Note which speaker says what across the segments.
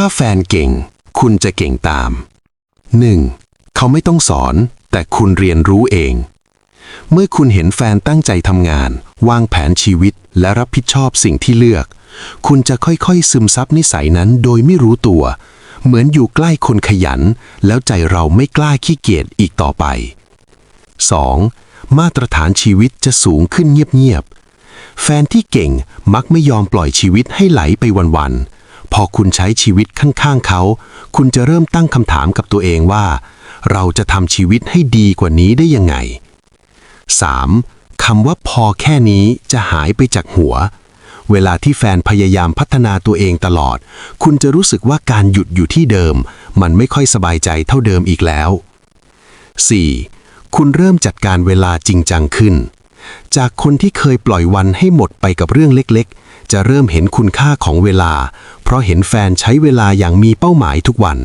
Speaker 1: ถ้าแฟนเก่ง คุณจะเก่งตาม 1. เขาไม่ต้องสอน แต่คุณเรียนรู้เอง เมื่อคุณเห็นแฟนตั้งใจทำงาน วางแผนชีวิตและรับผิดชอบสิ่งที่เลือก คุณจะค่อยๆ ซึมซับนิสัยนั้นโดยไม่รู้ตัว เหมือนอยู่ใกล้คนขยัน แล้วใจเราไม่กล้าขี้เกียจอีกต่อไป 2. มาตรฐานชีวิตจะสูงขึ้นเงียบๆแฟนที่เก่งมักไม่ยอมปล่อยชีวิตให้ไหลไปวันๆ อคุณใช้ชีวิตข้างๆเขา คุณจะเริ่มตั้งคำถามกับตัวเองว่า เราจะทำชีวิตให้ดีกว่านี้ได้ยังไง 3. คำว่าพอแค่นี้จะหายไปจากหัว เวลาที่แฟนพยายามพัฒนาตัวเองตลอด คุณจะรู้สึกว่าการหยุดอยู่ที่เดิม มันไม่ค่อยสบายใจเท่าเดิมอีกแล้ว 4. คุณเริ่มจัดการเวลาจริงจังขึ้น จากคนที่เคยปล่อยวันให้หมดไปกับเรื่องเล็กๆ จะเริ่มเห็นคุณค่าของเวลา เพราะเห็นแฟนใช้เวลาอย่างมีเป้าหมายทุกวัน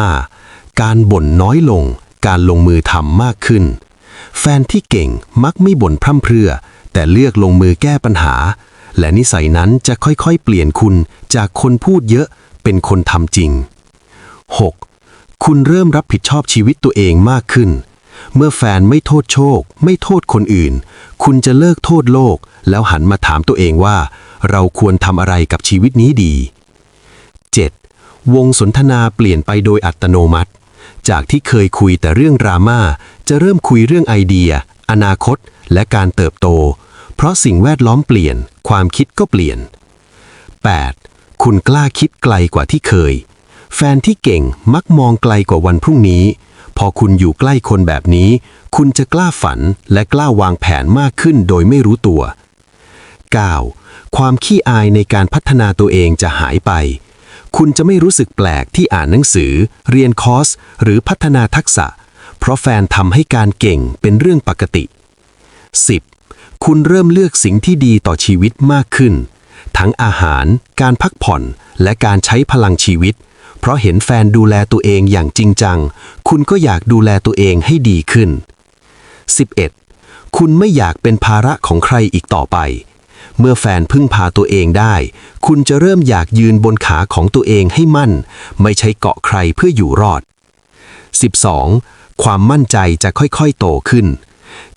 Speaker 1: 5. การบ่นน้อยลง การลงมือทำมากขึ้น แฟนที่เก่งมักไม่บ่นพร่ำเพรื่อ แต่เลือกลงมือแก้ปัญหา และนิสัยนั้นจะค่อยๆ เปลี่ยนคุณจากคนพูดเยอะเป็นคนทำจริง 6. คุณเริ่มรับผิดชอบชีวิตตัวเองมากขึ้น เมื่อแฟนไม่โทษโชค ไม่โทษคนอื่น คุณจะเลิกโทษโลก แล้วหันมาถามตัวเองว่า เราควรทำอะไรกับชีวิตนี้ดี 7. วงสนทนาเปลี่ยนไปโดยอัตโนมัติ จากที่เคยคุยแต่เรื่องดราม่าจะเริ่มคุยเรื่องไอเดีย อนาคต และการเติบโต เพราะสิ่งแวดล้อมเปลี่ยน ความคิดก็เปลี่ยน 8. คุณกล้าคิดไกลกว่าที่เคย แฟนที่เก่งมักมองไกลกว่าวันพรุ่งนี้ พอคุณอยู่ใกล้คนแบบนี้ คุณจะกล้าฝันและกล้าวางแผนมากขึ้นโดยไม่รู้ตัว 9. ความขี้อายในการพัฒนาตัวเองจะหายไป คุณจะไม่รู้สึกแปลกที่อ่านหนังสือ เรียนคอร์ส หรือพัฒนาทักษะ เพราะแฟนทำให้การเก่งเป็นเรื่องปกติ 10. คุณเริ่มเลือกสิ่งที่ดีต่อชีวิตมากขึ้น ทั้งอาหาร การพักผ่อน และการใช้พลังชีวิต เพราะเห็นแฟนดูแลตัวเองอย่างจริงจัง คุณก็อยากดูแลตัวเองให้ดีขึ้น 11. คุณไม่อยากเป็นภาระของใครอีกต่อไป เมื่อแฟนพึ่งพาตัวเองได้ คุณจะเริ่มอยากยืนบนขาของตัวเองให้มั่น ไม่ใช่เกาะใครเพื่ออยู่รอด 12. ความมั่นใจจะค่อยๆโตขึ้น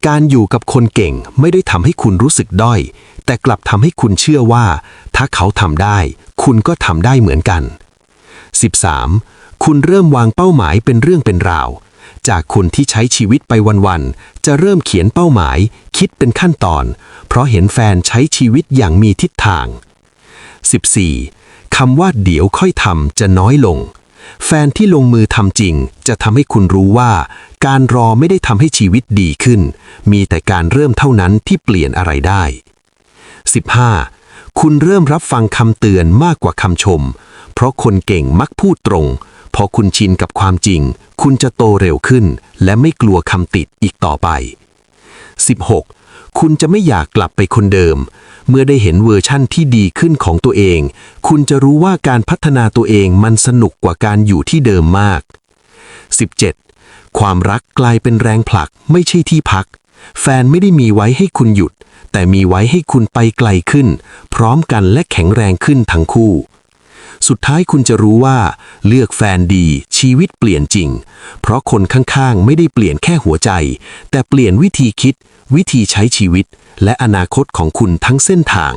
Speaker 1: การอยู่กับคนเก่งไม่ได้ทำให้คุณรู้สึกด้อย แต่กลับทำให้คุณเชื่อว่า ถ้าเขาทำได้ คุณก็ทำได้เหมือนกัน 13. คุณเริ่มวางเป้าหมายเป็นเรื่องเป็นราว จากคุณที่ใช้ชีวิตไปวันๆ จะเริ่มเขียนเป้าหมาย คิดเป็นขั้นตอน เพราะเห็นแฟนใช้ชีวิตอย่างมีทิศทาง 14. คำว่าเดี๋ยวค่อยทำจะน้อยลง แฟนที่ลงมือทำจริง จะทำให้คุณรู้ว่า การรอไม่ได้ทำให้ชีวิตดีขึ้น มีแต่การเริ่มเท่านั้นที่เปลี่ยนอะไรได้ 15. คุณเริ่มรับฟังคำเตือนมากกว่าคำชม เพราะคนเก่งมักพูดตรง พอคุณชินกับความจริง คุณจะโตเร็วขึ้น และไม่กลัวคำติดอีกต่อไป 16. คุณจะไม่อยากกลับไปคนเดิม เมื่อได้เห็นเวอร์ชั่นที่ดีขึ้นของตัวเอง คุณจะรู้ว่าการพัฒนาตัวเองมันสนุกกว่าการอยู่ที่เดิมมาก 17. ความรักกลายเป็นแรงผลักไม่ใช่ที่พัก แฟนไม่ได้มีไว้ให้คุณหยุด แต่มีไว้ให้คุณไปไกลขึ้น พร้อมกันและแข็งแรงขึ้นทั้งคู่ สุดท้ายคุณจะรู้ว่า เลือกแฟนดีชีวิตเปลี่ยนจริง เพราะคนข้างๆ ไม่ได้เปลี่ยนแค่หัวใจ แต่เปลี่ยนวิธีคิด วิธีใช้ชีวิต และอนาคตของคุณทั้งเส้นทาง